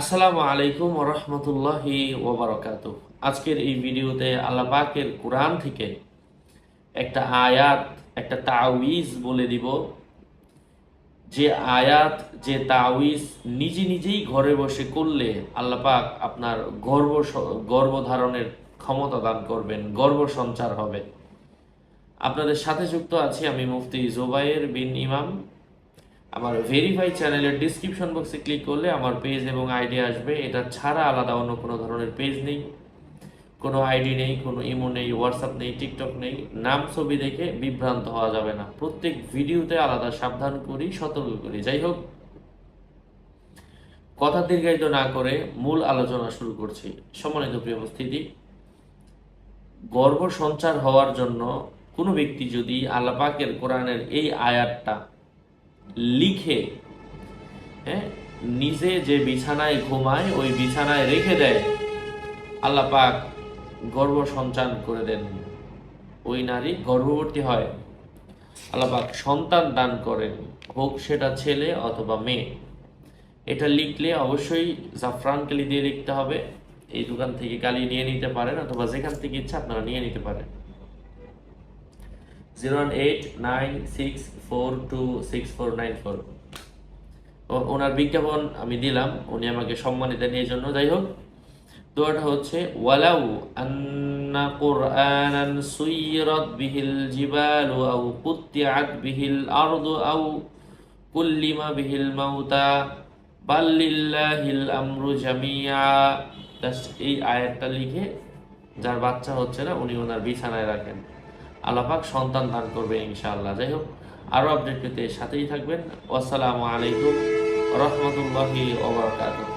আসসালামু আলাইকুম রহমতুল্লাহি ওবরাকাতু আজকের এই ভিডিওতে আল্লাহ পাকের কোরআন থেকে একটা আয়াত, একটা তাওয়িজ বলে দিব। যে আয়াত, যে তাওয়িজ নিজে নিজেই ঘরে বসে করলে আল্লাহ পাক আপনার গর্ব গর্ভধারণের ক্ষমতা দান করবেন, গর্ব সঞ্চার হবে। আপনাদের সাথে যুক্ত আছি আমি মুফতি জোবায়ের বিন ইমাম। আমার ভেরিফাই চ্যানেলের ডিসক্রিপশন বক্সে ক্লিক করলে আমার পেজ এবং আইডি আসবে। এটা ছাড়া আলাদা অন্য কোনো ধরনের পেজ নেই। কোনো আইডি নেই, কোনো ইমো নেই হোয়াটসঅ্যাপ নেই টিকটক নেই। নাম, ছবি দেখে বিভ্রান্ত হওয়া যাবে না। প্রত্যেক ভিডিওতে আলাদা সাবধান করি, সতর্ক করি। যাই হোক, কথা দীর্ঘায়িত না করে মূল আলোচনা শুরু করছি। সম্মানিত প্রিয় উপস্থিতি, গর্ব সঞ্চার হওয়ার জন্য কোনো ব্যক্তি যদি আল্লাহ পাকের কোরআনের এই আয়াতটা লিখে হ্যাঁ? নিজে যে বিছানায় ঘুমায়, ওই বিছানায় রেখে দেয়। আল্লাহ পাক গর্ভ সঞ্চান করে দেন। ওই নারী গর্ভবতী হয়। আল্লাহ পাক সন্তান দান করেন, হোক সেটা ছেলে অথবা মেয়ে। এটা লিখলে অবশ্যই জাফরান কালি দিয়ে লিখতে হবে। এই দোকান থেকে কালি নিয়ে নিতে পারেন অথবা যেখান থেকে ইচ্ছা আপনারা নিয়ে নিতে পারেন। Zero one eight nine six four two six four nine four. ওনার বিজ্ঞাপন আমি দিলাম, উনি আমাকে সম্মানিত নিয়ে জন্য, যাই হোক। দোয়াটা হচ্ছে, ওয়ালাউ আন্না কুরআনান সুইরাত বিহিল জিবালু আও কুত্তিআত বিহিল আরদু আও কুল্লিমা বিহিল মাউতা। বাল্লিল্লাহিল আমরু জামিয়া। জাস্ট এই আয়াতটা লিখে, যার বাচ্চা হচ্ছে না, উনি ওনার বিছানায় রাখেন। আল্লাপাক সন্তান দান করবে ইনশাআল্লাহ। যাই হোক, আরও আপডেট পেতে সাথেই থাকবেন। আসসালামু আলাইকুম রহমতুল্লাহি ওবরাকাতুহ